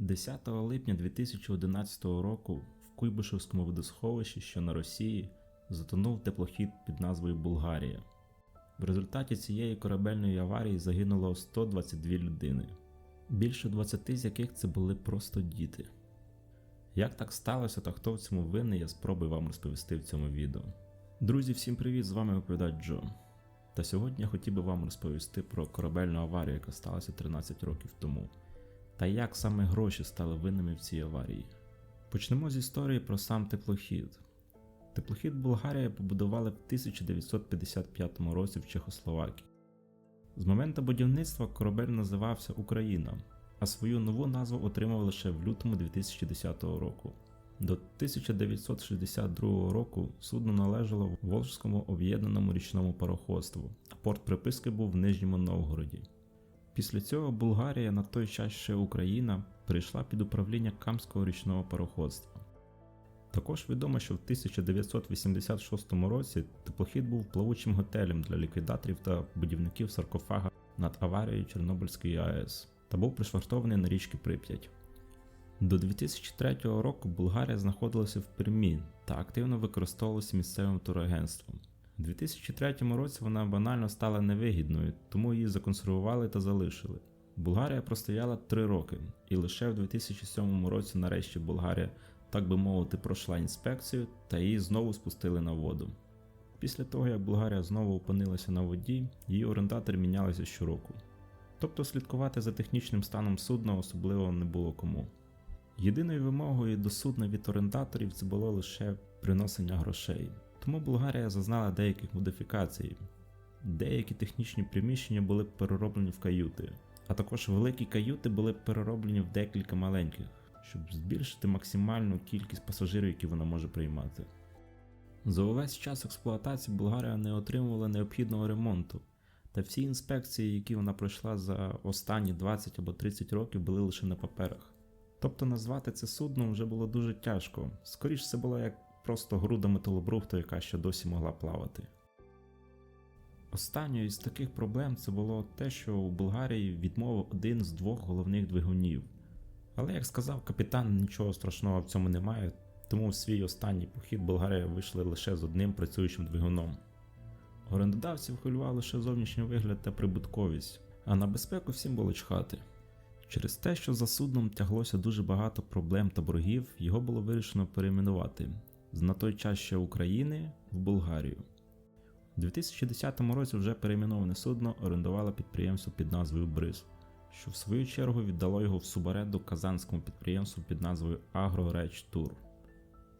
10 липня 2011 року в Куйбишевському водосховищі, що на Росії, затонув теплохід під назвою Булгарія. В результаті цієї корабельної аварії загинуло 122 людини, більше 20 з яких це були просто діти. Як так сталося та хто в цьому винний, я спробую вам розповісти в цьому відео. Друзі, всім привіт! З вами оповідач Джо. Та сьогодні я хотів би вам розповісти про корабельну аварію, яка сталася 13 років тому, та як саме гроші стали винними в цій аварії. Почнемо з історії про сам теплохід. Теплохід Болгарія побудували в 1955 році в Чехословакії. З моменту будівництва корабель називався Україна, а свою нову назву отримав лише в лютому 2010 року. До 1962 року судно належало Волжському об'єднаному річному пароходству, а порт приписки був в Нижньому Новгороді. Після цього Болгарія, на той час ще Україна, перейшла під управління Камського річного пароходства. Також відомо, що в 1986 році теплохід був плавучим готелем для ліквідаторів та будівників саркофага над аварією Чорнобильської АЕС та був пришвартований на річки Прип'ять. До 2003 року Болгарія знаходилася в Пермі та активно використовувалася місцевим турагентством. У 2003 році вона банально стала невигідною, тому її законсервували та залишили. Болгарія простояла 3 роки, і лише в 2007 році нарешті Болгарія, так би мовити, пройшла інспекцію та її знову спустили на воду. Після того, як Болгарія знову опинилася на воді, її орендатори мінялися щороку. Тобто слідкувати за технічним станом судна особливо не було кому. Єдиною вимогою до судна від орендаторів це було лише приносення грошей, тому Болгарія зазнала деяких модифікацій. Деякі технічні приміщення були перероблені в каюти, а також великі каюти були перероблені в декілька маленьких, щоб збільшити максимальну кількість пасажирів, які вона може приймати. За увесь час експлуатації Болгарія не отримувала необхідного ремонту, та всі інспекції, які вона пройшла за останні 20 або 30 років, були лише на паперах. Тобто назвати це судном вже було дуже тяжко, скоріш це було як просто груда металобрухту, яка ще досі могла плавати. Останньою з таких проблем це було те, що у Болгарії відмовив один з двох головних двигунів. Але, як сказав капітан, нічого страшного в цьому немає, тому в свій останній похід Болгарія вийшли лише з одним працюючим двигуном. Орендодавців хвилював лише зовнішній вигляд та прибутковість, а на безпеку всім було чхати. Через те, що за судном тяглося дуже багато проблем та боргів, його було вирішено перейменувати з на той час ще України в Болгарію. У 2010 році вже перейменоване судно орендувало підприємство під назвою Бриз, що в свою чергу віддало його в субаренду казанському підприємству під назвою Агрореч Тур.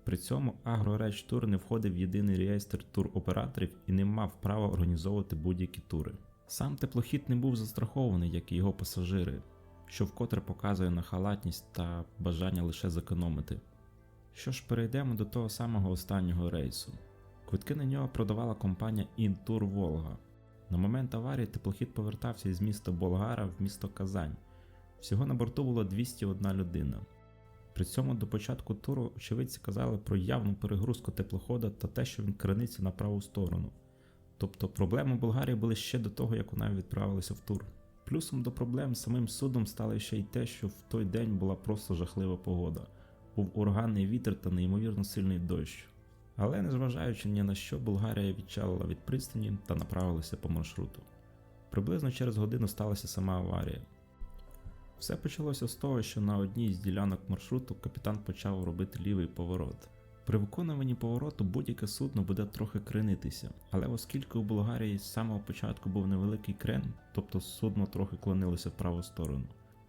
При цьому Агрореч Тур не входив в єдиний реєстр туроператорів і не мав права організовувати будь-які тури. Сам теплохід не був застрахований, як і його пасажири, що вкотре показує нахалатність та бажання лише зекономити. Що ж, перейдемо до того самого останнього рейсу. Квитки на нього продавала компанія Інтур Волга. На момент аварії теплохід повертався із міста Болгара в місто Казань. Всього на борту було 201 людина. При цьому до початку туру очевидці казали про явну перегрузку теплохода та те, що він крениться на праву сторону. Тобто проблеми Болгарії були ще до того, як вона відправилася в тур. Плюсом до проблем самим судом стало ще й те, що в той день була просто жахлива погода, був ураганний вітер та неймовірно сильний дощ. Але незважаючи ні на що, Болгарія відчалила від пристані та направилася по маршруту. Приблизно через годину сталася сама аварія. Все почалося з того, що на одній з ділянок маршруту капітан почав робити лівий поворот. При виконуванні повороту будь-яке судно буде трохи кренитися, але оскільки у Болгарії з самого початку був невеликий крен, тобто судно трохи клонилося в праву сторону.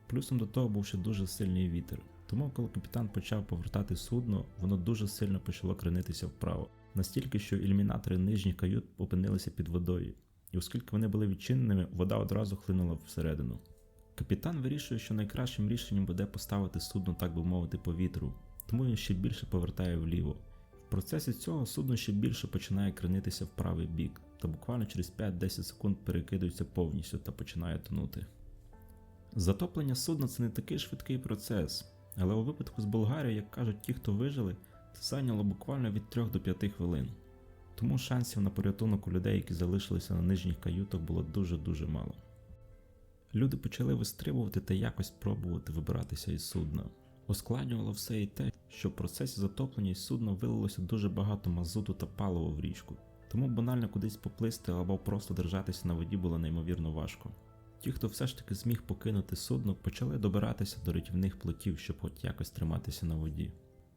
Плюсом до того був ще дуже сильний вітер. Тому, коли капітан почав повертати судно, воно дуже сильно почало кренитися вправо, настільки, що ілюмінатори нижніх кают опинилися під водою, і оскільки вони були відчиненими, вода одразу хлинула всередину. Капітан вирішує, що найкращим рішенням буде поставити судно, так би мовити, по вітру, тому він ще більше повертає вліво. В процесі цього судно ще більше починає кренитися в правий бік, та буквально через 5-10 секунд перекидується повністю та починає тонути. Затоплення судна це не такий швидкий процес, але у випадку з Болгарією, як кажуть ті, хто вижили, це зайняло буквально від 3 до 5 хвилин. Тому шансів на порятунок у людей, які залишилися на нижніх каютах, було дуже-дуже мало. Люди почали вистрибувати та якось пробувати вибиратися із судна. Ускладнювало все і те, що в процесі затоплення із судна вилилося дуже багато мазуту та палива в річку, тому банально кудись поплисти або просто держатися на воді було неймовірно важко. Ті, хто все ж таки зміг покинути судно, почали добиратися до рятівних плотів, щоб хоч якось триматися на воді.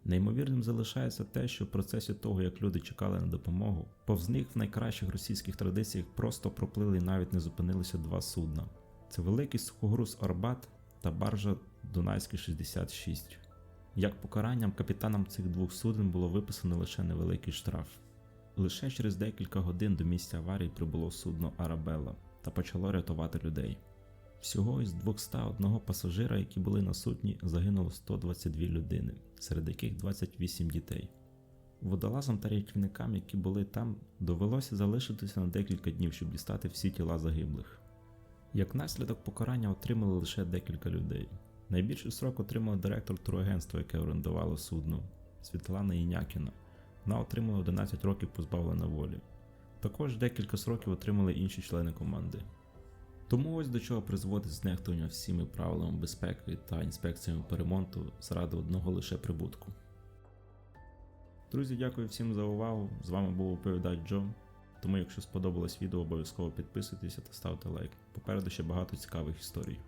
Неймовірним залишається те, що в процесі того, як люди чекали на допомогу, повз них в найкращих російських традиціях просто проплили і навіть не зупинилися два судна. Це великий сухогруз Арбат та баржа Дунайський 66. Як покаранням капітанам цих двох суден було виписано лише невеликий штраф. Лише через декілька годин до місця аварії прибуло судно Арабелла та почало рятувати людей. Всього із 201 пасажира, які були на судні, загинуло 122 людини, серед яких 28 дітей. Водолазам та рятівникам, які були там, довелося залишитися на декілька днів, щоб дістати всі тіла загиблих. Як наслідок покарання отримали лише декілька людей. Найбільший срок отримала директор турагентства, яке орендувало судно Світлана Інякіна. Вона отримала 11 років позбавлення волі. Також декілька сроків отримали інші члени команди. Тому ось до чого призводить знехтування всіми правилами безпеки та інспекціями по ремонту заради одного лише прибутку. Друзі, дякую всім за увагу. З вами був оповідач Джо. Тому, якщо сподобалось відео, обов'язково підписуйтеся та ставте лайк. Попереду ще багато цікавих історій.